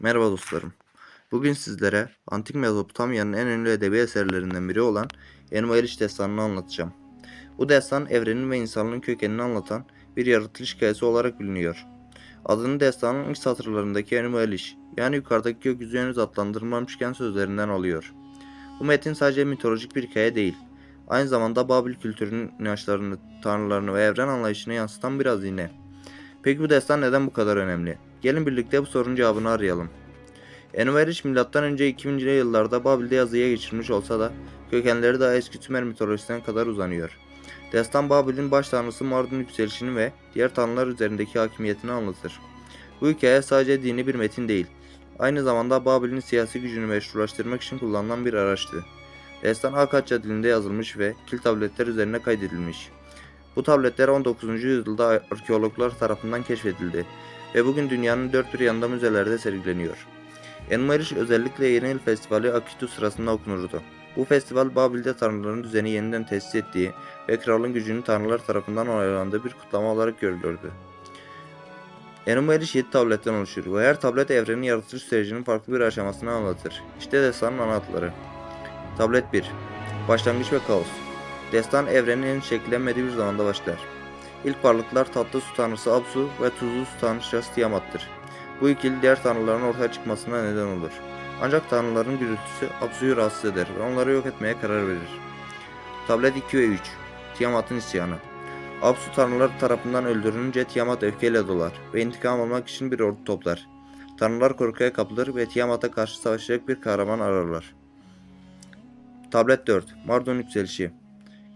Merhaba dostlarım. Bugün sizlere Antik Mezopotamya'nın en ünlü edebi eserlerinden biri olan Eliş destanını anlatacağım. Bu destan evrenin ve insanlığın kökenini anlatan bir yaratılış hikayesi olarak biliniyor. Adını destanın ilk satırlarındaki Eliş, yani yukarıdaki gökyüzü henüz adlandırılmamışken sözlerinden alıyor. Bu metin sadece mitolojik bir hikaye değil, aynı zamanda Babil kültürünün inançlarını, tanrılarını ve evren anlayışını yansıtan bir hazine. Peki bu destan neden bu kadar önemli? Gelin birlikte bu sorunun cevabını arayalım. Enumeriş M.Ö. 2000. yıllarda Babil'de yazıya geçirilmiş olsa da kökenleri daha eski Sümer mitolojisinden kadar uzanıyor. Destan Babil'in baş tanrısı Marduk'un yükselişini ve diğer tanrılar üzerindeki hakimiyetini anlatır. Bu hikaye sadece dini bir metin değil, aynı zamanda Babil'in siyasi gücünü meşrulaştırmak için kullanılan bir araçtı. Destan Akatça dilinde yazılmış ve kil tabletler üzerine kaydedilmiş. Bu tabletler 19. yüzyılda arkeologlar tarafından keşfedildi ve bugün dünyanın dört bir yanında müzelerde sergileniyor. Enumeriş özellikle Yeni Yıl Festivali Akitu sırasında okunurdu. Bu festival Babil'de tanrıların düzeni yeniden tesis ettiği ve kralın gücünün tanrılar tarafından onaylandığı bir kutlama olarak görülürdü. Enumeriş 7 tabletten oluşur ve her tablet evrenin yaratılış sürecinin farklı bir aşamasını anlatır. İşte destanın ana hatları. Tablet 1 Başlangıç ve Kaos Destan evrenin henüz şekillenmediği bir zamanda başlar. İlk varlıklar tatlı su tanrısı Apsu ve tuzlu su tanrıçası Tiamat'tır. Bu ikili diğer tanrıların ortaya çıkmasına neden olur. Ancak tanrıların gürültüsü Apsu'yu rahatsız eder ve onları yok etmeye karar verir. Tablet 2 ve 3 Tiamat'ın isyanı Apsu tanrılar tarafından öldürülünce Tiamat öfkeyle dolar ve intikam almak için bir ordu toplar. Tanrılar korkuya kapılır ve Tiamat'a karşı savaşacak bir kahraman ararlar. Tablet 4 Marduk'un yükselişi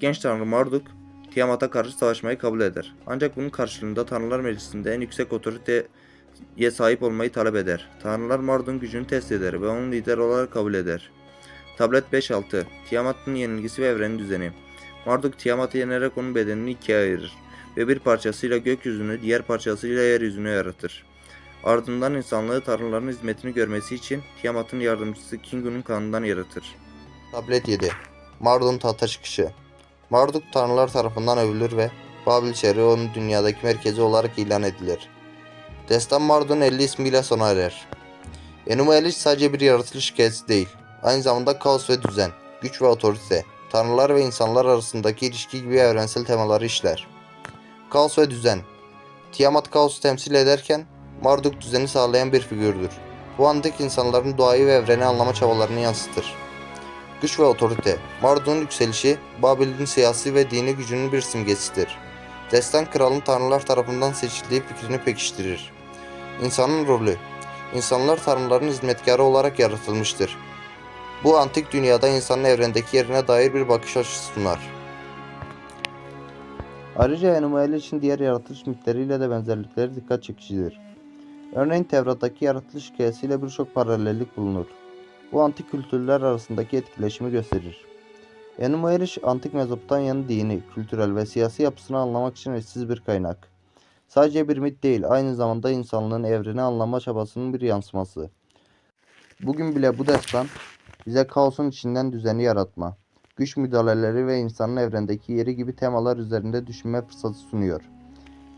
Genç tanrı Marduk, Tiamat'a karşı savaşmayı kabul eder. Ancak bunun karşılığında Tanrılar Meclisi'nde en yüksek otoriteye sahip olmayı talep eder. Tanrılar Marduk'un gücünü test eder ve onu lider olarak kabul eder. Tablet 5-6 Tiamat'ın yenilgisi ve evrenin düzeni Marduk Tiamat'ı yenerek onun bedenini ikiye ayırır ve bir parçasıyla gökyüzünü diğer parçasıyla yeryüzünü yaratır. Ardından insanlığı tanrıların hizmetini görmesi için Tiamat'ın yardımcısı Kingu'nun kanından yaratır. Tablet 7 Marduk'un tahta çıkışı Marduk tanrılar tarafından övülür ve Babil şehri onun dünyadaki merkezi olarak ilan edilir. Destan Marduk'un 50 ismiyle sona erer. Enuma Elish sadece bir yaratılış hikayesi değil, aynı zamanda kaos ve düzen, güç ve otorite, tanrılar ve insanlar arasındaki ilişki gibi evrensel temaları işler. Kaos ve düzen Tiamat kaosu temsil ederken Marduk düzeni sağlayan bir figürdür. Bu antik insanların doğayı ve evreni anlama çabalarını yansıtır. Güç ve otorite. Marduk'un yükselişi, Babil'in siyasi ve dini gücünün bir simgesidir. Destan kralın tanrılar tarafından seçildiği fikrini pekiştirir. İnsanın rolü. İnsanlar tanrıların hizmetkarı olarak yaratılmıştır. Bu antik dünyada insanın evrendeki yerine dair bir bakış açısı sunar. Ayrıca Enuma Elish'in diğer yaratılış mitleriyle de benzerlikleri dikkat çekicidir. Örneğin Tevrat'taki yaratılış hikayesiyle birçok paralellik bulunur. Bu antik kültürler arasındaki etkileşimi gösterir. Enuma antik Mezopotamya'nın dini, kültürel ve siyasi yapısını anlamak için eşsiz bir kaynak. Sadece bir mit değil, aynı zamanda insanlığın evreni anlama çabasının bir yansıması. Bugün bile bu destan bize kaosun içinden düzeni yaratma, güç müdahaleleri ve insanın evrendeki yeri gibi temalar üzerinde düşünme fırsatı sunuyor.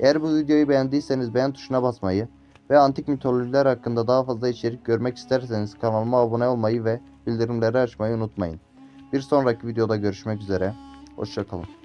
Eğer bu videoyu beğendiyseniz beğen tuşuna basmayı ve antik mitolojiler hakkında daha fazla içerik görmek isterseniz kanalıma abone olmayı ve bildirimleri açmayı unutmayın. Bir sonraki videoda görüşmek üzere. Hoşçakalın.